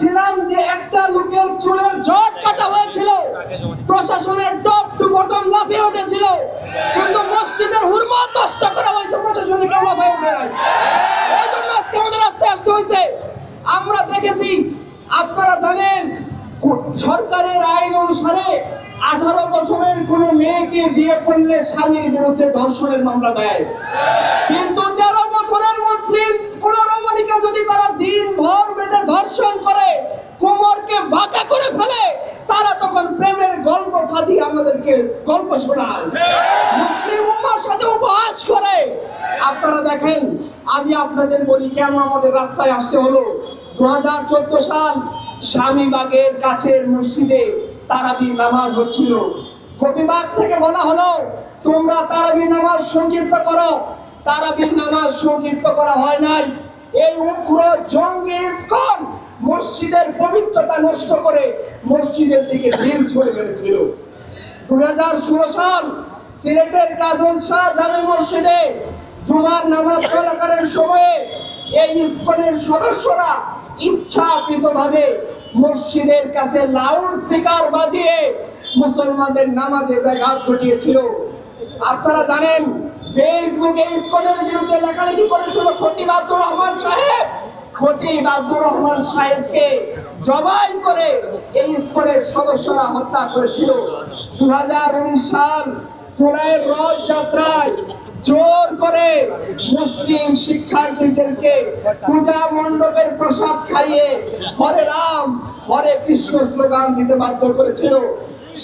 ছিলাম যে একটা লোকের চুলের জট কাটা হয়েছিল। প্রশাসনের টপ টু বটম লাফিয়ে উঠেছিল। কিন্তু মসজিদের হুরমত নষ্ট করা হয়েছে প্রশাসনে কেউ উঠে নাই। এই জন্য আজকে আমাদের হয়েছে। আমরা দেখেছি, আপনারা জানেন সরকারের আইন অনুসারে আঠারো বছরের কোনো মেয়েকে বিয়ে করলে স্বামীর বিরুদ্ধে ধর্ষণের মামলা দেয়। কিন্তু তেরো বছরের মুসলিম কোন রমণীকে যদি তারা দিন ভর বেঁধে ধর্ষণ করে কোমরকে বাঁকা করে ফেলে তারা তখন প্রেমের গল্প ফাঁদি আমাদেরকে গল্প করে। আপনারা দেখেন, আমি আপনাদের বলি কেন আমাদের রাস্তায় আসতে হলো? দু হাজার চোদ্দ সাল স্বামীবাগের কাছের মসজিদে তারাবি নামাজ হচ্ছিল। কবিবাগ থেকে বলা হলো, তোমরা তারাবি নামাজ সংক্ষিপ্ত করো। তারাবি নামাজ সংক্ষিপ্ত করা হয় নাই। এই উগ্র জঙ্গি মসজিদের পবিত্রতা নষ্ট করে মসজিদের দিকে ঢিল ছুড়ে মেরেছিল দুই হাজার ষোলো সাল সিলেটের কাজল শাহ জামে মসজিদে জুমার নামাজ চলাকালীন সময়ে এই ইস্কনের সদস্যরা ইচ্ছাকৃতভাবে মসজিদের কাছে লাউড স্পিকার বাজিয়ে মুসলমানদের নামাজে ব্যাঘাত ঘটিয়েছিল। আপনারা জানেন, ফেসবুকে ইস্কনের বিরুদ্ধে লেখালেখি করেছিল খতিব আব্দুর রহমান সাহেব। খতিব আব্দুর রহমান সাহেবকে জবাই করে এই ইস্কনের সদস্যরা হত্যা করেছিল। দু সাল জুলাইয়ের রথ যাত্রায় জোর করে মুসলিম শিক্ষার্থীদেরকে পূজা মণ্ডপের প্রসাদ খাইয়ে হরে রাম, হরে কৃষ্ণ স্লোগান দিতে বাধ্য করেছিল।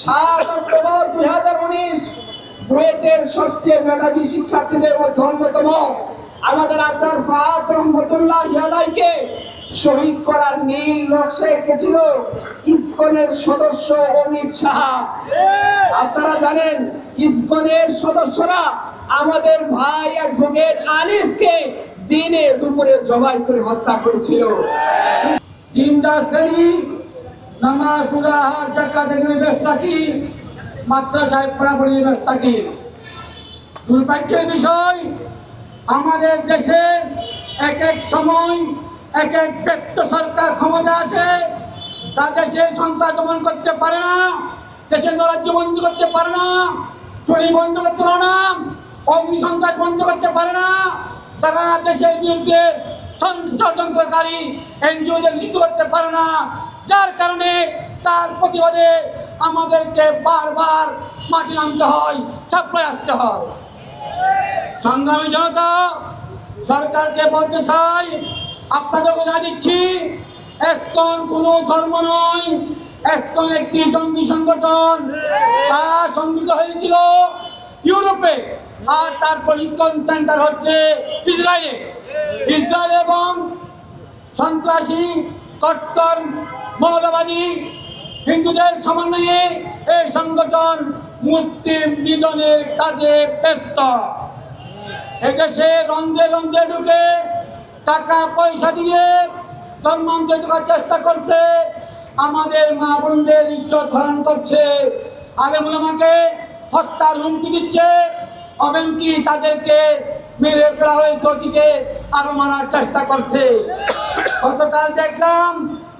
সাত অক্টোবর দুই হাজার উনিশ বুয়েটের সবচেয়ে মেধাবী শিক্ষার্থীদের মধ্যে অন্যতম। আমাদের আব্দার ফাহাদ রহমতুল্লাহ ইয়ালাইকে শহীদ করার নীল নকশা এঁকেছিল ইসকনের সদস্য অমিত সাহা আপনারা জানেন ইসকনের সদস্যরা আমাদের ভাই অ্যাডভোকেট আলিফকে দিনে দুপুরে জবাই করে হত্যা করেছিল। দিনদার শ্রেণি নামাজ পূজা হাট জাকাত এগুলি ব্যস্ত থাকি মাদ্রাসায় পড়াপড়ি ব্যস্ত থাকি। দুর্ভাগ্যের বিষয় আমাদের দেশে এক এক সময় এক এক ব্যক্ত সরকার ক্ষমতা আসে, তা দেশের সন্ত্রাস দমন করতে পারে না, দেশের নরাজ্য বন্ধ করতে পারে না, চুরি বন্ধ করতে পারে না, অগ্নি সন্ত্রাস বন্ধ করতে পারে না, তারা দেশের বিরুদ্ধে ষড়যন্ত্রকারী এনজিওদের নিষিদ্ধ করতে পারে না, যার কারণে তার প্রতিবাদে আমাদেরকে বারবার মাটি নামতে হয় ছাপড়ে আসতে হয়। সংগ্রামী জনতা, সরকারকে বলতে চাই আপনাদেরকে জানা দিচ্ছি, এসকন কোনো ধর্ম নয়। এসকন একটি জঙ্গি সংগঠন। তা সংগঠিত হয়েছিল ইউরোপে। আর তার প্রশিক্ষণ সেন্টার হচ্ছে ইসরায়েলে। ইসরায়েল এবং সন্ত্রাসী কট্টর, মৌলবাদী হিন্দুদের সমন্বয়ে এই সংগঠন মুসলিম নিধনের কাজে ব্যস্ত। এদেশে রন্ধে রন্ধে ঢুকে টাকা পয়সা দিয়ে ধর্মান্তরিত করার চেষ্টা করছে। আমাদের মা বোনদের ইজ্জত ধারণ করছে। আলেমুলামাকে হত্যার হুমকি দিচ্ছে। অবেঙ্কি তাদেরকে মেরে ফেলা হয়েছে অতীতে আরও মারার চেষ্টা করছে। গতকাল দেখলাম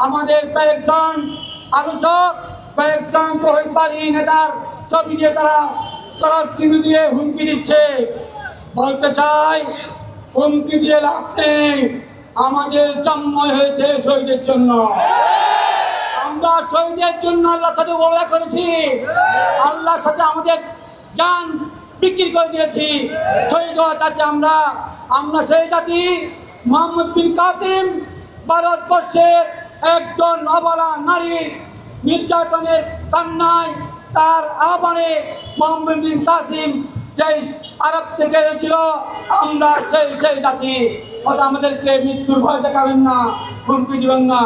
আমাদের কয়েকজন আলোচক, কয়েকজন তহিদবাদী নেতার ছবি দিয়ে তারা তারা চিহ্ন দিয়ে হুমকি দিচ্ছে। বলতে চাই হুমকি দিয়ে লাভ নেই। আমাদের জন্ম হয়েছে শহীদের জন্য। আমরা শহীদের জন্য আল্লাহর সাথে ওয়াদা করেছি। আল্লাহর সাথে আমাদের জান বিক্রি করে দিয়েছি। শহীদ হওয়া জাতি আমরা। আমরা সেই জাতি। মোহাম্মদ বিন কাসিম ভারতবর্ষের একজন অবলা নারীর নির্যাতনের কান্নায় তার আহ্বানে মোহাম্মদ বিন কাসিম যেই আরব থেকে এসেছিল। আমরা সেই সেই জাতি। অত আমাদেরকে মৃত্যুর ভয় দেখাবেন না, হুমকি দিবেন না।